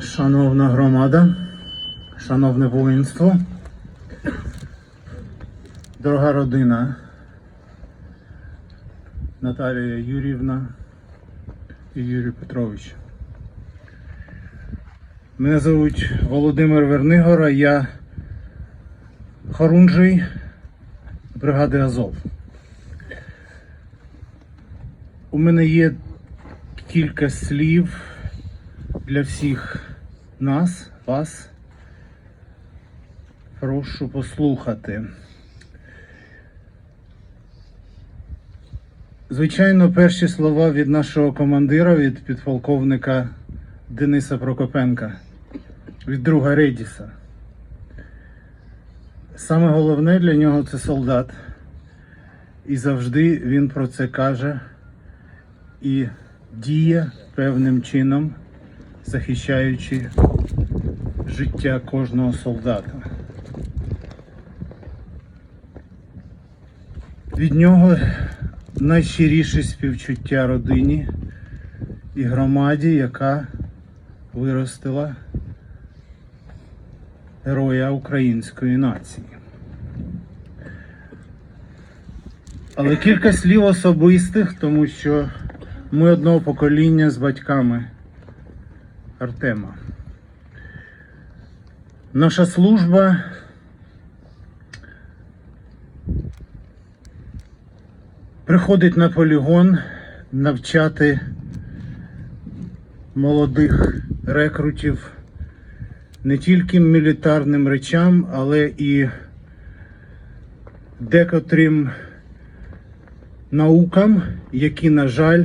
Шановна громада, шановне воїнство, дорога родина Наталія Юрівна і Юрій Петрович. Мене звуть Володимир Вернигора, я хорунжий бригади Азов. У мене є кілька слів для всіх нас, вас. Прошу послухати. Звичайно, перші слова від нашого командира, від підполковника Дениса Прокопенка, від друга Редіса. Саме головне для нього це солдат. І завжди він про це каже і діє певним чином, захищаючи життя кожного солдата. Від нього найщиріше співчуття родині і громаді, яка виростила героя української нації. Але кілька слів особистих, тому що ми одного покоління з батьками Артема. Наша служба приходить на полігон навчати молодих рекрутів не тільки мілітарним речам, але і декотрим наукам, які, на жаль,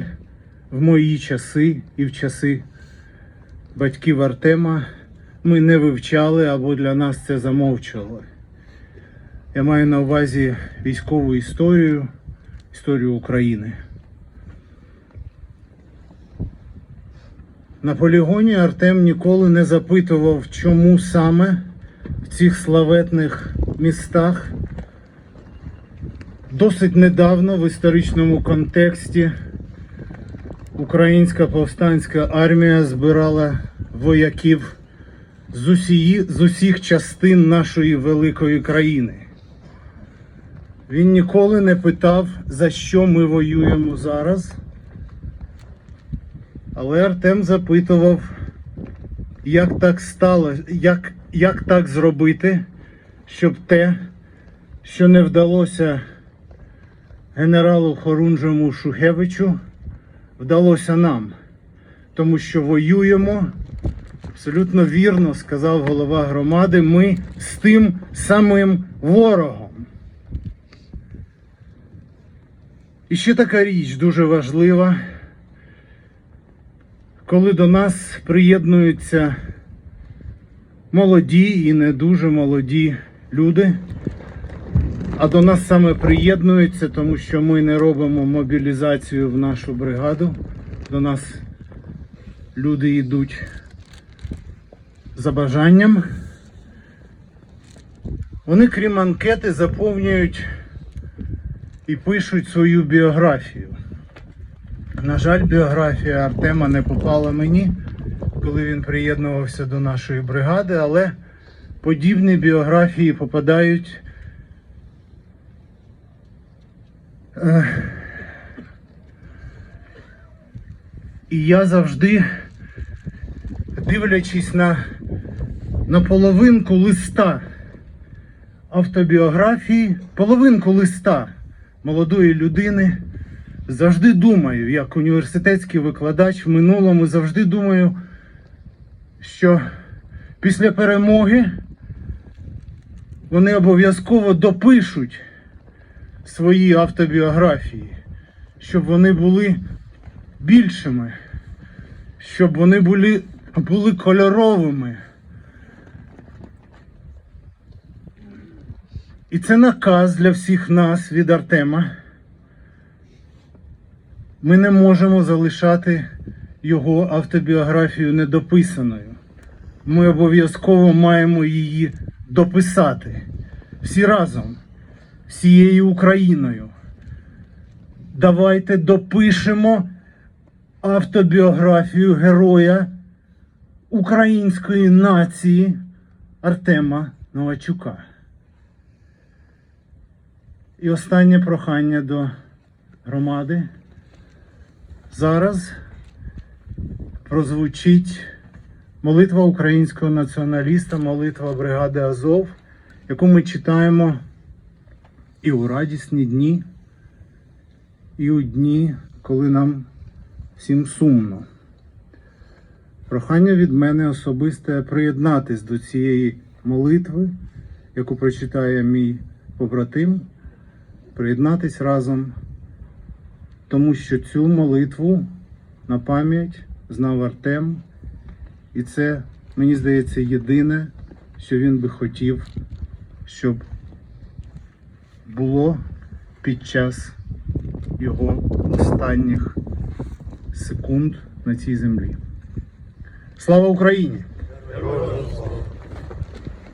в мої часи і в часи батьків Артема ми не вивчали або для нас це замовчували. Я маю на увазі військову історію, історію України. На полігоні Артем ніколи не запитував, чому саме в цих славетних містах досить недавно в історичному контексті Українська повстанська армія збирала вояків з, усії, з усіх частин нашої великої країни. Він ніколи не питав, за що ми воюємо зараз. Але Артем запитував, як так стало, як, як так зробити, щоб те, що не вдалося генералу Хорунжому Шухевичу, вдалося нам. Тому що воюємо, абсолютно вірно сказав голова громади, ми з тим самим ворогом. І ще така річ дуже важлива, коли до нас приєднуються молоді і не дуже молоді люди, а до нас саме приєднуються, тому що ми не робимо мобілізацію в нашу бригаду. До нас люди йдуть за бажанням. Вони, крім анкети, заповнюють і пишуть свою біографію. На жаль, біографія Артема не попала мені, коли він приєднувався до нашої бригади, але подібні біографії попадають. І я завжди, дивлячись на, на половинку листа автобіографії, половинку листа молодої людини, завжди думаю, як університетський викладач в минулому, завжди думаю, що після перемоги вони обов'язково допишуть свої автобіографії, щоб вони були більшими, щоб вони були, були кольоровими. І це наказ для всіх нас від Артема. Ми не можемо залишати його автобіографію недописаною. Ми обов'язково маємо її дописати всі разом, всією Україною. Давайте допишемо автобіографію героя української нації Артема Новачука. І останнє прохання до громади. Зараз прозвучить молитва українського націоналіста, молитва бригади Азов, яку ми читаємо і у радісні дні, і у дні, коли нам всім сумно. Прохання від мене особисте приєднатись до цієї молитви, яку прочитає мій побратим, приєднатись разом, тому що цю молитву на пам'ять знав Артем, і це, мені здається, єдине, що він би хотів, щоб було під час його останніх секунд на цій землі. Слава Україні!